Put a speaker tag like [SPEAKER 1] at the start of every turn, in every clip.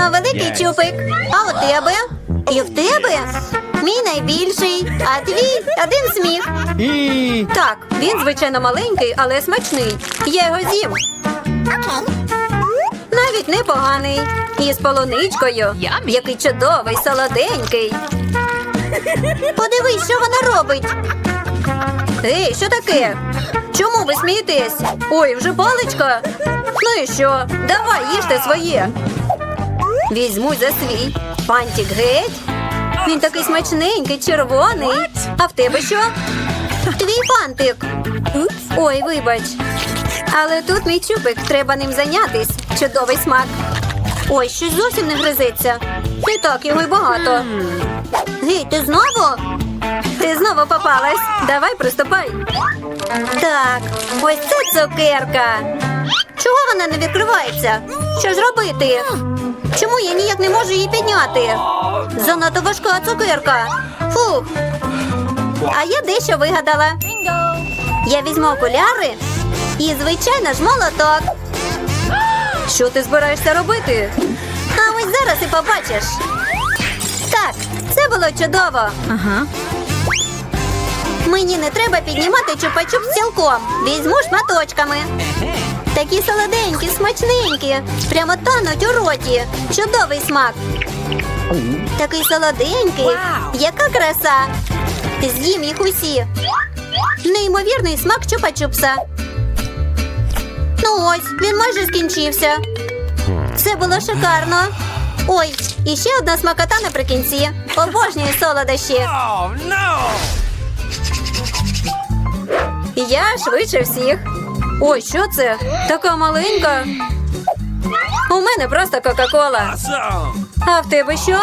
[SPEAKER 1] Класно, великий чупик. А у тебе? І в тебе? Мій найбільший, а твій один сміх. Так, він звичайно маленький, але смачний. Я його з'їм. Навіть непоганий. І з полуничкою. Який чудовий, солоденький. Подивись, що вона робить. Ей, що таке? Чому ви смієтесь? Ой, вже паличка. Ну і що? Давай, їжте своє. Візьму за свій. Пантик геть. Він такий смачненький, червоний. А в тебе що? Твій пантик. Ой, вибач. Але тут мій чупик, треба ним зайнятись. Чудовий смак. Ой, щось зовсім не гризеться. І так його й багато. Гей, ти знову? Ти знову попалась. Давай приступай. Так, ось це цукерка. Чого вона не відкривається? Що ж робити? Чому я ніяк не можу її підняти? Занадто важка цукерка. Фух. А я дещо вигадала. Я візьму окуляри і, звичайно ж, молоток. Що ти збираєшся робити? А ось зараз і побачиш. Так, це було чудово.
[SPEAKER 2] Ага.
[SPEAKER 1] Мені не треба піднімати чупа-чуп цілком. Візьму шматочками. Такі солоденькі, смачненькі. Прямо тануть у роті. Чудовий смак. Такий солоденький. Яка краса. З'їм їх усі. Неймовірний смак чупа-чупса. Ну ось, він майже скінчився. Це було шикарно. Ой, і ще одна смакота наприкінці. Обожнюю солодощі.
[SPEAKER 3] Oh no!
[SPEAKER 1] Я швидше всіх. Ой, що це? Така маленька. У мене просто Кока-Кола. А в тебе що?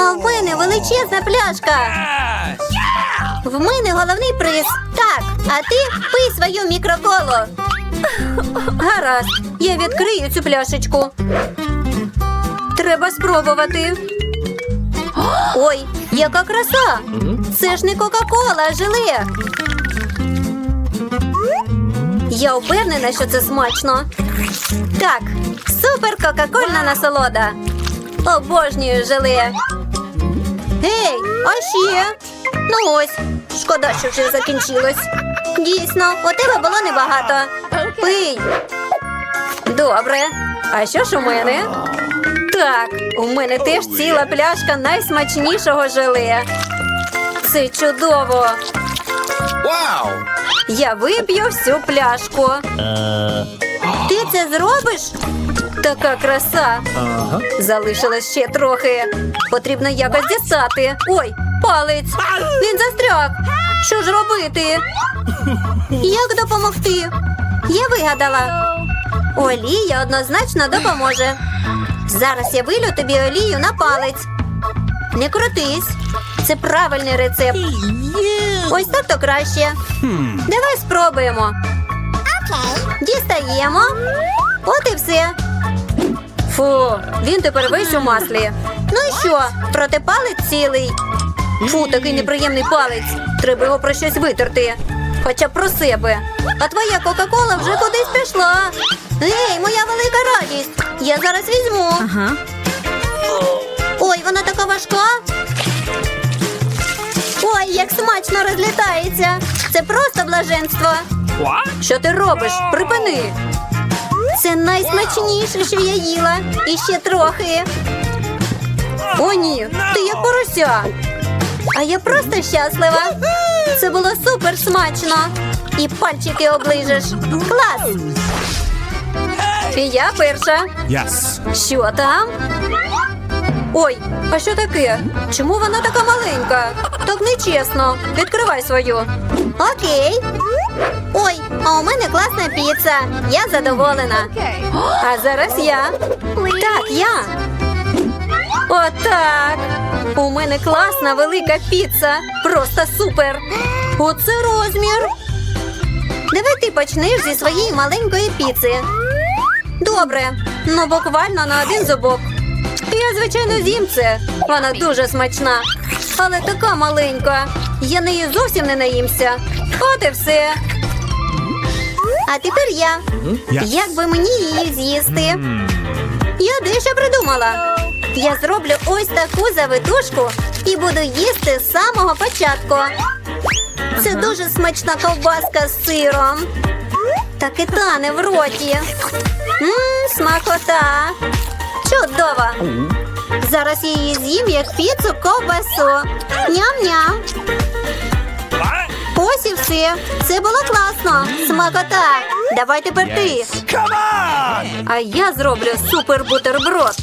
[SPEAKER 1] А в мене величезна пляшка. В мене головний приз. Так, а ти пий свою мікроколу. Гаразд, я відкрию цю пляшечку. Треба спробувати. Ой, яка краса! Це ж не Кока-Кола, а желе. Я впевнена, що це смачно. Так, супер кока-кольна насолода. Обожнюю желе. Гей, а ще? Ну ось, шкода, що вже закінчилось. Дійсно, у тебе було небагато. Пий. Добре. А що ж у мене? Так, у мене теж ціла пляшка найсмачнішого желе. Це чудово.
[SPEAKER 3] Wow!
[SPEAKER 1] Я вип'ю всю пляшку. Ти це зробиш? Така краса. Залишилось ще трохи. Потрібно якось дістати. Ой, палець. Він застряг. Що ж робити? Як допомогти? Я вигадала. Олія однозначно допоможе. Зараз я вилю тобі олію на палець. Не крутись. Це правильний рецепт. Ось так то краще. Давай спробуємо. Дістаємо. От і все. Фу, він тепер весь у маслі. Ну і що? Проте палець цілий. Фу, такий неприємний палець. Треба його про щось витерти. Хоча б про себе. А твоя Кока-Кола вже кудись пішла. Ей, моя велика радість. Я зараз візьму.
[SPEAKER 2] Ага.
[SPEAKER 1] Ой, вона така важка. Ой, як смачно розлітається. Це просто блаженство. Що ти робиш? Припини. Це найсмачніше, що я їла. І ще трохи. О, ні, ти як порося. А я просто щаслива. Це було супер смачно. І пальчики оближеш. Клас! І я перша.
[SPEAKER 3] Yes.
[SPEAKER 1] Що там? Ой, а що таке? Чому вона така маленька? Так нечесно. Відкривай свою. Окей. Ой, а у мене класна піца. Я задоволена. А зараз я. Так, я. Отак. У мене класна велика піца. Просто супер. Оце розмір. Давай ти почнеш зі своєї маленької піци. Добре, ну буквально на один зубок. Я, звичайно, з'їм це. Вона дуже смачна, але така маленька. Я неї зовсім не наїмся. От і все. А тепер я. Як би мені її з'їсти? Я дещо придумала? Я зроблю ось таку завитушку і буду їсти з самого початку. Це дуже смачна ковбаска з сиром. Так і тане в роті. Мм, смакота. Чудово. Зараз я її з'їм як піцу ковбасу. Ням-ням. Ось і все. Це було класно. Смакота. Давай тепер ти. А я зроблю супер бутерброд.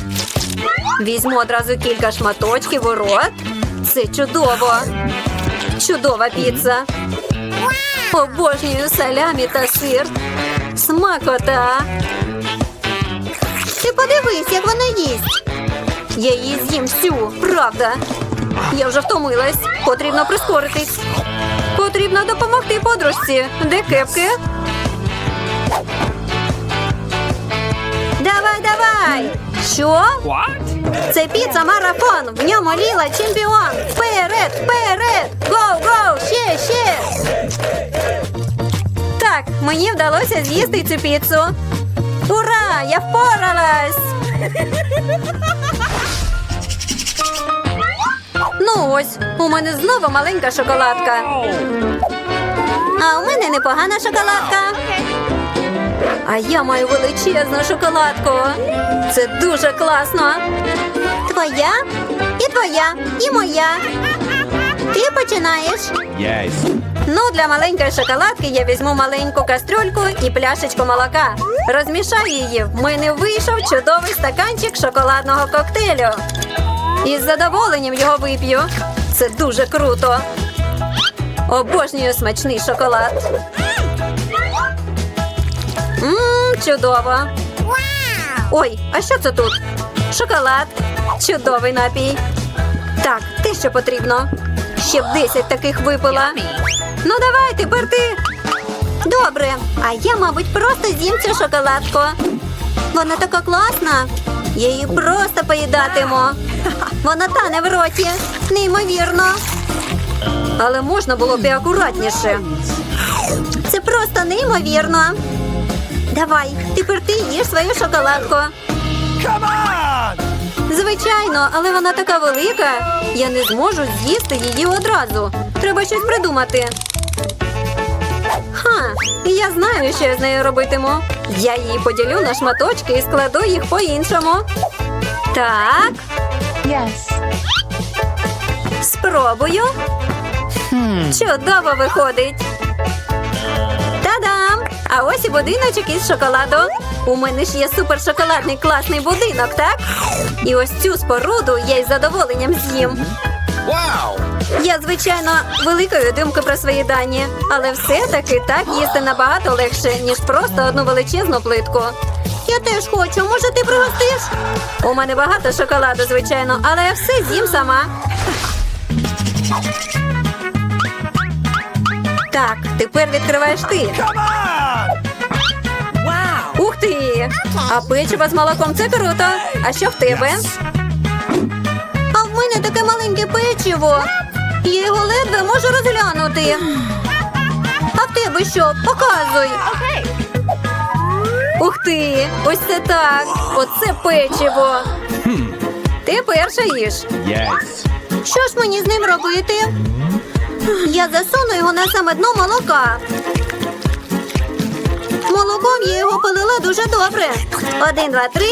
[SPEAKER 1] Візьму одразу кілька шматочків у рот. Це чудово. Чудова піца. Обожнюю салямі та сир. Смакота. Подивись, як вона їсть. Я її з'їм всю, правда. Я вже втомилась. Потрібно прискоритись. Потрібно допомогти подружці. Де кепки? Давай, давай! Що? Це піца марафон. В ньому Ліла чемпіон. Вперед, вперед! Гоу, гоу! Ще, ще! Так, мені вдалося з'їсти цю піцу. Ура! Я впоралась! Ну ось, у мене знову маленька шоколадка. А у мене непогана шоколадка. А я маю величезну шоколадку. Це дуже класно. Твоя і твоя, і моя. Ти починаєш.
[SPEAKER 3] Yes.
[SPEAKER 1] Ну, для маленької шоколадки я візьму маленьку кастрюльку і пляшечку молока. Розмішаю її. В мене вийшов чудовий стаканчик шоколадного коктейлю. З задоволенням його вип'ю. Це дуже круто. Обожнюю смачний шоколад. Мм, чудово. Ой, а що це тут? Шоколад. Чудовий напій. Так, те, що потрібно. Ще б 10 таких випила. Ну давай, тепер ти. Добре, а я, мабуть, просто з'їм цю шоколадку. Вона така класна. Я її просто поїдатиму. Вона тане в роті. Неймовірно. Але можна було б і акуратніше. Це просто неймовірно. Давай, тепер ти їж свою шоколадку. Звичайно, але вона така велика. Я не зможу з'їсти її одразу. Треба щось придумати. Ха, я знаю, що я з нею робитиму. Я її поділю на шматочки і складу їх по-іншому. Так,
[SPEAKER 2] Yes.
[SPEAKER 1] спробую. Чудово виходить. Та-дам! А ось і будиночок із шоколаду. У мене ж є супер шоколадний класний будинок, так? І ось цю споруду я із задоволенням з'їм.
[SPEAKER 3] Wow!
[SPEAKER 1] Я, звичайно, великої думки про свої дані, але все-таки так їсти набагато легше, ніж просто одну величезну плитку. Я теж хочу, може, ти пригостиш? У мене багато шоколаду, звичайно, але я все з'їм сама. Так, тепер відкриваєш ти. Ух ти! А печиво з молоком це круто. А що в тебе? А в мене таке маленьке печиво. Я його ледве можу розглянути. А в тебе що? Показуй. Ух ти! Ось це так. Оце печиво. Ти перша їж.
[SPEAKER 3] Yes.
[SPEAKER 1] Що ж мені з ним робити? Я засуну його на саме дно молока. Молоком я його дуже добре. Один, два, три.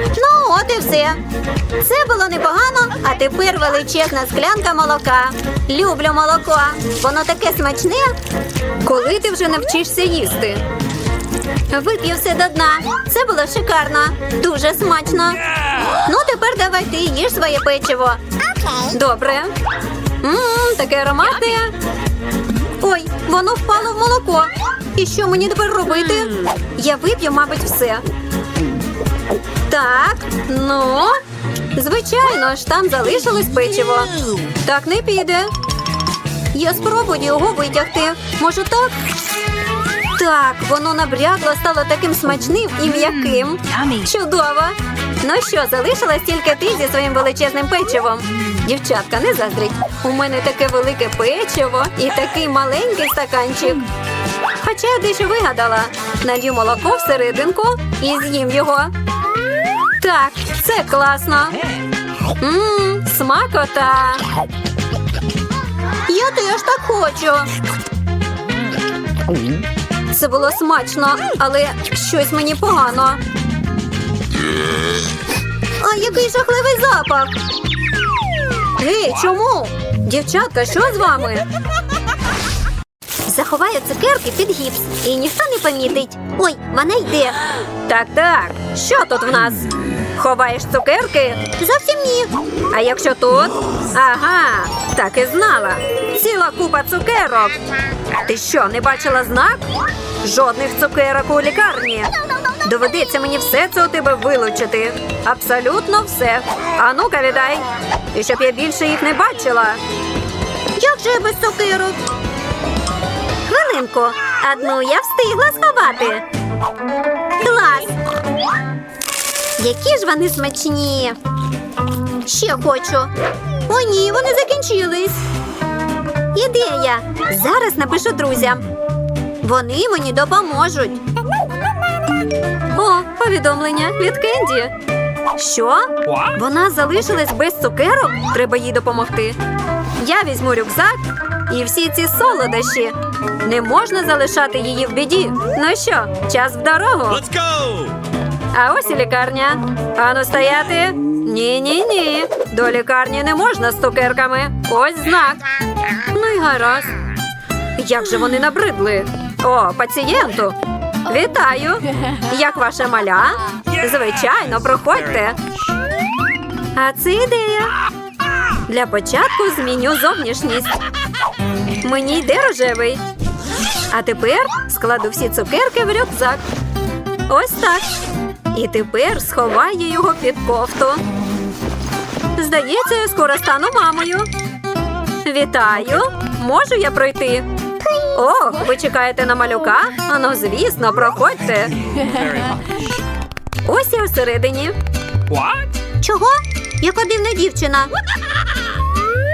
[SPEAKER 1] Ну, от і все. Це було непогано, а тепер величезна склянка молока. Люблю молоко. Воно таке смачне. Коли ти вже навчишся їсти? Вип'ю все до дна. Це було шикарно. Дуже смачно. Ну, тепер давай ти їж своє печиво. Добре. Ммм, таке ароматне. Ой, воно впало в молоко. І що мені тепер робити? Я вип'ю, мабуть, все. Так, ну. Звичайно ж, там залишилось печиво. Так не піде. Я спробую його витягти. Може так? Так, воно набрядло, стало таким смачним і м'яким. Чудово! Ну що, залишилась тільки ти зі своїм величезним печивом. Дівчатка, не заздріть. У мене таке велике печиво і такий маленький стаканчик. Хоча я дещо вигадала. Налью молоко всерединку і з'їм його. Так, це класно. Ммм, смакота. Я теж так хочу. Це було смачно, але щось мені погано. А який жахливий запах. Гей, чому? Дівчатка, що з вами? Заховаю цукерки під гіпс, і ніхто не помітить. Ой, вона йде. Так, так. Що тут в нас? Ховаєш цукерки? Зовсім ні. А якщо тут? Ага, так і знала. Ціла купа цукерок. Ти що, не бачила знак? Жодних цукерок у лікарні. Доведеться мені все це у тебе вилучити. Абсолютно все. А ну-ка віддай. І щоб я більше їх не бачила. Як же я без цукерок? Хвилинку. Одну я встигла сховати. Клас! Які ж вони смачні. Ще хочу. О, ні, вони закінчились. Ідея. Зараз напишу друзям. Вони мені допоможуть. О, повідомлення від Кенді. Що? Вона залишилась без цукерок? Треба їй допомогти. Я візьму рюкзак і всі ці солодощі. Не можна залишати її в біді. Ну що, час в дорогу.
[SPEAKER 3] Let's go!
[SPEAKER 1] А ось і лікарня. Ану стояти. Ні, ні, ні. До лікарні не можна з цукерками. Ось знак. Ну й гаразд. Як же вони набридли? О, пацієнту. Вітаю! Як ваша маля? Звичайно, проходьте. А це ідея. Для початку зміню зовнішність. Мені йде рожевий. А тепер складу всі цукерки в рюкзак. Ось так. І тепер сховаю його під кофту. Здається, я скоро стану мамою. Вітаю! Можу я пройти? О, ви чекаєте на малюка? А ну, звісно, проходьте. Ось я всередині.
[SPEAKER 3] What?
[SPEAKER 1] Чого? Яка дивна дівчина.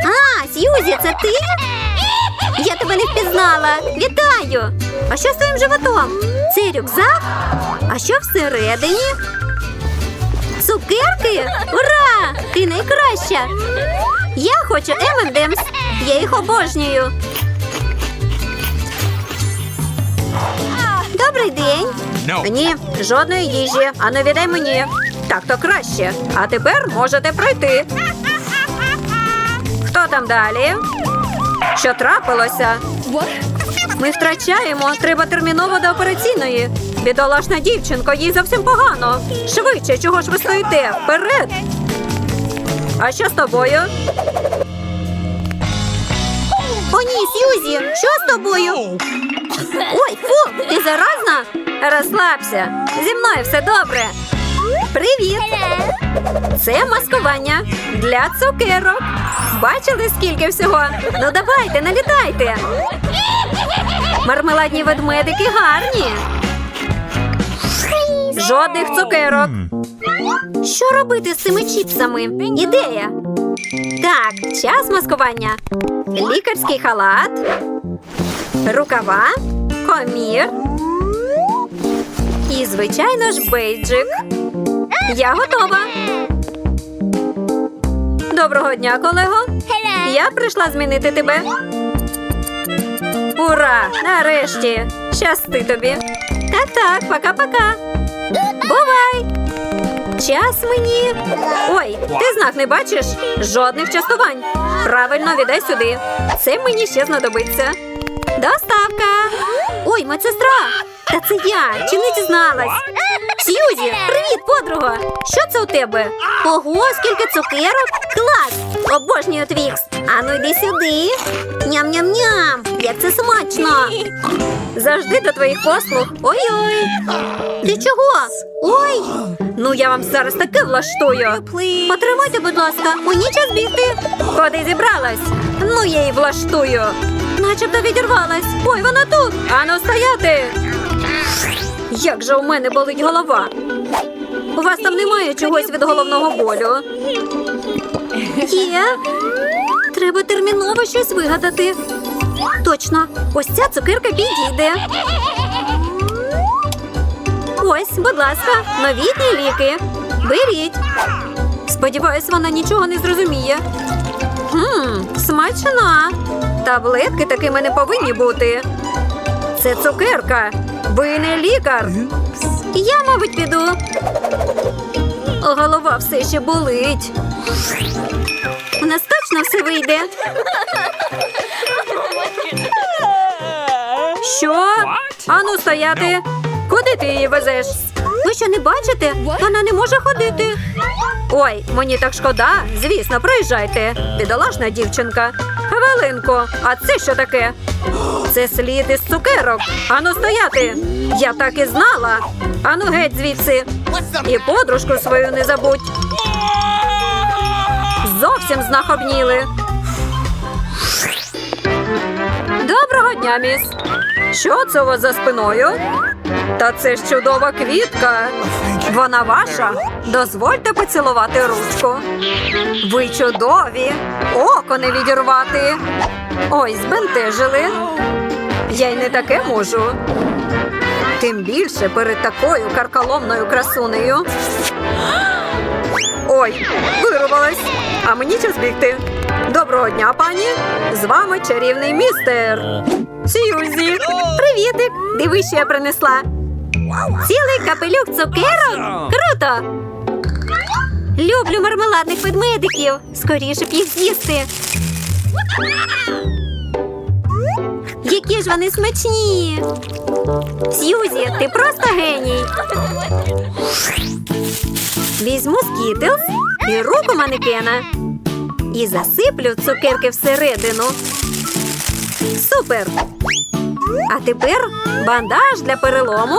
[SPEAKER 1] А, Сьюзі, це ти? Я тебе не впізнала. Вітаю! А що з твоїм животом? Це рюкзак? А що всередині? Цукерки? Ура! Ти найкраща! Я хочу M&M's. Я їх обожнюю. Добрий день.
[SPEAKER 3] No.
[SPEAKER 1] Ні, жодної їжі. А не віддай мені. Так то краще. А тепер можете пройти. Хто там далі? Що трапилося? Ми втрачаємо. Треба терміново до операційної. Бідолашна дівчинко, їй зовсім погано. Швидше, чого ж ви стоїте? Вперед! А що з тобою? О, ні, Сьюзі, що з тобою? Ой, фу, ти заразна? Розслабся. Зі мною все добре. Привіт! Це маскування для цукерок. Бачили, скільки всього? Ну давайте, налітайте. Мармеладні ведмедики гарні. Жодних цукерок. Що робити з цими чіпсами? Ідея. Так, час маскування. Лікарський халат, рукава, комір. І, звичайно ж, бейджик. Я готова. Доброго дня, колего. Я прийшла змінити тебе. Ура! Нарешті! Щасти тобі. Так, так, пока-пока. Бувай! Час мені. Ой, ти знак не бачиш? Жодних частувань. Правильно віддай сюди. Це мені ще знадобиться. Доставка. Ой, медсестра. Та це я. Чи не дізналась? Сьюзі, привіт, подруга. Що це у тебе? Ого, скільки цукерок? Клас! Обожнюю твікс. Ану йди сюди. Ням-ням-ням. Як це смачно. Завжди до твоїх послуг. Ой-ой. Ти чого? Ой. Ну я вам зараз таке влаштую. Потримайте, будь ласка, мені час бігти. Куди зібралась? Ну я її влаштую. Начебто відірвалась. Ой, вона тут. Ану стояти. Як же у мене болить голова? У вас там немає чогось від головного болю? Є. Треба терміново щось вигадати. Точно, ось ця цукерка підійде. Ось, будь ласка, новітні ліки. Беріть. Сподіваюсь, вона нічого не зрозуміє. Хм, смачна. Таблетки такими не повинні бути. Це цукерка. Ви не лікар. Я, мабуть, піду. Голова все ще болить. У нас точно все вийде. Що? Ану стояти. Куди ти її везеш? Ви що не бачите? Вона не може ходити. Ой, мені так шкода. Звісно, проїжджайте. Бідолашна дівчинка. Хвилинку, а це що таке? Це слід із цукерок. Ану стояти. Я так і знала. Ану геть звідси. І подружку свою не забудь. Зовсім знахобніли. Доброго дня, міс. Що це у вас за спиною? Та це ж чудова квітка. Вона ваша. Дозвольте поцілувати ручку. Ви чудові. Око не відірвати. Ой, збентежили. Я й не таке можу. Тим більше перед такою карколомною красунею. Ой, вирвалась. А мені час бігти. Доброго дня, пані. З вами чарівний містер. Сьюзі. Привітик. Дивись, що я принесла. Цілий капелюх цукерок? Круто! Люблю мармеладних ведмедиків. Скоріше б їх з'їсти. Які ж вони смачні. Сьюзі, ти просто геній. Візьму скітлс і руку манекена. І засиплю цукерки всередину. Супер! А тепер бандаж для перелому.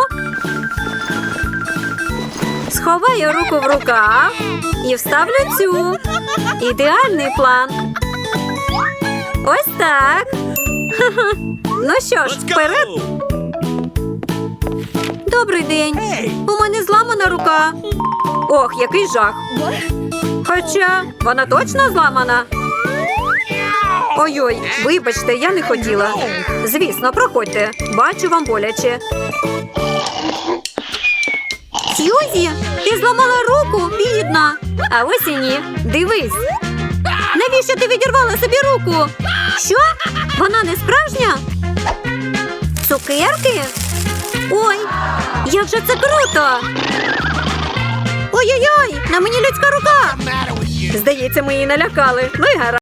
[SPEAKER 1] Сховаю руку в рукав і вставлю цю. Ідеальний план. Ось так. Ну що ж, вперед. Добрий день. У мене зламана рука. Ох, який жах. Хоча вона точно зламана. Ой-ой, вибачте, я не хотіла. Звісно, проходьте. Бачу вам боляче. Сьюзі, ти зламала руку, бідна. А ось і ні. Дивись. Навіщо ти відірвала собі руку? Що? Вона не справжня? Цукерки? Ой, як же це круто! Ой-ой-ой, на мені людська рука! Здається, ми її налякали. Ну і гаразд.